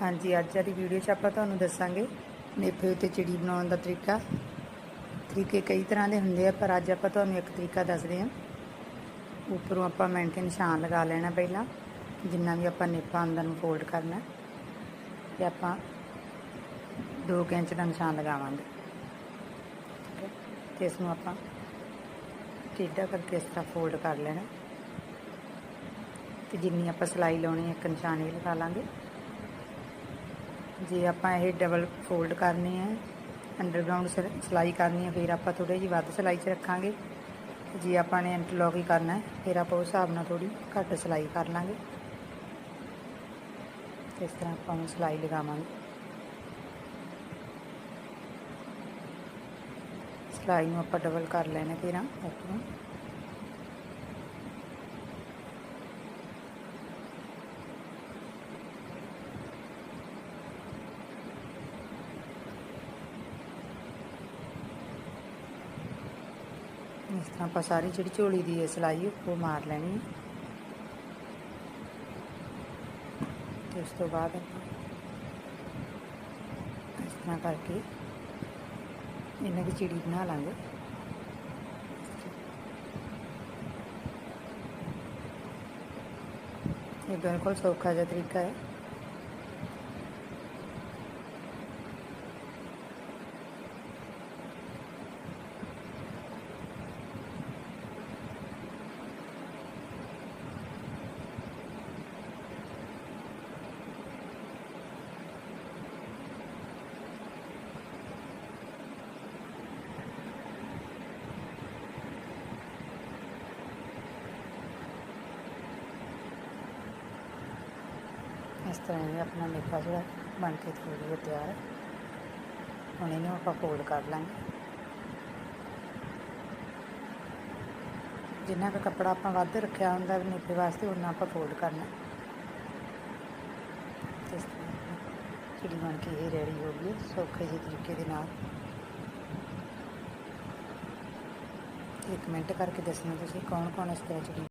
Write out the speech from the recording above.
ਹਾਂਜੀ, ਅੱਜ ਦੀ ਵੀਡੀਓ 'ਚ ਆਪਾਂ ਤੁਹਾਨੂੰ ਦੱਸਾਂਗੇ ਨੇਫੇ ਉੱਤੇ ਚਿੜੀ ਬਣਾਉਣ ਦਾ ਤਰੀਕਾ। ਤਰੀਕੇ ਕਈ ਤਰ੍ਹਾਂ ਦੇ ਹੁੰਦੇ ਆ, ਪਰ ਅੱਜ ਆਪਾਂ ਤੁਹਾਨੂੰ ਇੱਕ ਤਰੀਕਾ ਦੱਸਦੇ ਹਾਂ। ਉੱਪਰੋਂ ਆਪਾਂ ਮਿੰਟ ਨਿਸ਼ਾਨ ਲਗਾ ਲੈਣਾ ਪਹਿਲਾਂ, ਜਿੰਨਾ ਵੀ ਆਪਾਂ ਨੇਫਾ ਅੰਦਰ ਨੂੰ ਫੋਲਡ ਕਰਨਾ ਤੇ ਆਪਾਂ 2 ਇੰਚ ਦਾ ਨਿਸ਼ਾਨ ਲਗਾਵਾਂਗੇ। ਠੀਕ ਹੈ ਤੇ ਇਸ ਨੂੰ ਆਪਾਂ ਟੇਢਾ ਕਰਕੇ ਇਸ ਤਰ੍ਹਾਂ ਫੋਲਡ ਕਰ ਲੈਣਾ ਤੇ ਜਿੰਨੀ ਆਪਾਂ ਸਿਲਾਈ ਲਾਉਣੀ ਹੈ, ਇੱਕ ਨਿਸ਼ਾਨ ਹੀ ਲਗਾ ਲਾਂਗੇ। ਜੇ ਆਪਾਂ ਇਹ ਡਬਲ ਫੋਲਡ ਕਰਨੀ ਹੈ ਅੰਡਰਗਰਾਉਂਡ ਸਿਲਾਈ ਕਰਨੀ ਹੈ, ਫਿਰ ਆਪਾਂ ਥੋੜੀ ਜਿਹੀ ਵੱਧ ਸਿਲਾਈ 'ਚ ਰੱਖਾਂਗੇ। ਜੇ ਆਪਾਂ ਨੇ ਇੰਟਰਲੌਕ ਹੀ ਕਰਨਾ ਹੈ, ਫਿਰ ਆਪਾਂ ਉਸ ਹਿਸਾਬ ਨਾਲ ਥੋੜੀ ਘੱਟ ਸਿਲਾਈ ਕਰ ਲਾਂਗੇ। ਇਸ ਤਰ੍ਹਾਂ ਆਪਾਂ ਨੂੰ ਸਿਲਾਈ ਲਗਾਵਾਂਗੇ। ਸਿਲਾਈ ਨੂੰ ਆਪਾਂ ਡਬਲ ਕਰ ਲੈਣਾ ਫਿਰ ਉੱਪਰੋਂ ਇਸ ਤਰ੍ਹਾਂ ਆਪਾਂ ਸਾਰੀ ਜਿਹੜੀ ਝੋਲੀ ਦੀ ਹੈ ਸਿਲਾਈ ਉਹ ਮਾਰ ਲੈਣੀ ਹੈ ਤੇ ਉਸ ਤੋਂ ਬਾਅਦ ਆਪਾਂ ਇਸ ਤਰ੍ਹਾਂ ਕਰਕੇ ਇਹਨਾਂ ਦੀ ਚਿੜੀ ਬਣਾ ਲਾਂਗੇ ਇਹ ਬਿਲਕੁਲ ਸੌਖਾ ਜਿਹਾ ਤਰੀਕਾ ਹੈ ਇਸ ਤਰ੍ਹਾਂ ਇਹ ਆਪਣਾ ਮੇਕਾ ਜਿਹੜਾ ਬਣ ਕੇ ਥੋੜੀ ਤਿਆਰ ਹੁਣ ਇਹਨੂੰ ਆਪਾਂ ਫੋਲਡ ਕਰ ਲਾਂਗੇ। ਜਿੰਨਾ ਕੁ ਕੱਪੜਾ ਆਪਾਂ ਵੱਧ ਰੱਖਿਆ ਹੁੰਦਾ ਨੇਪੇ ਵਾਸਤੇ ਉਹਨਾਂ ਆਪਾਂ ਫੋਲਡ ਕਰਨਾ ਇਸ ਤਰ੍ਹਾਂ ਚਿੜੀ ਬਣ ਕੇ ਇਹ ਰੈਡੀ ਹੋ ਗਈ ਸੌਖੇ ਜਿਹੇ ਤਰੀਕੇ ਦੇ ਨਾਲ। ਇੱਕ ਮਿੰਟ ਕਰਕੇ ਦੱਸਣਾ ਤੁਸੀਂ ਕੌਣ ਕੌਣ ਇਸ ਤਰ੍ਹਾਂ ਚਿੜੀ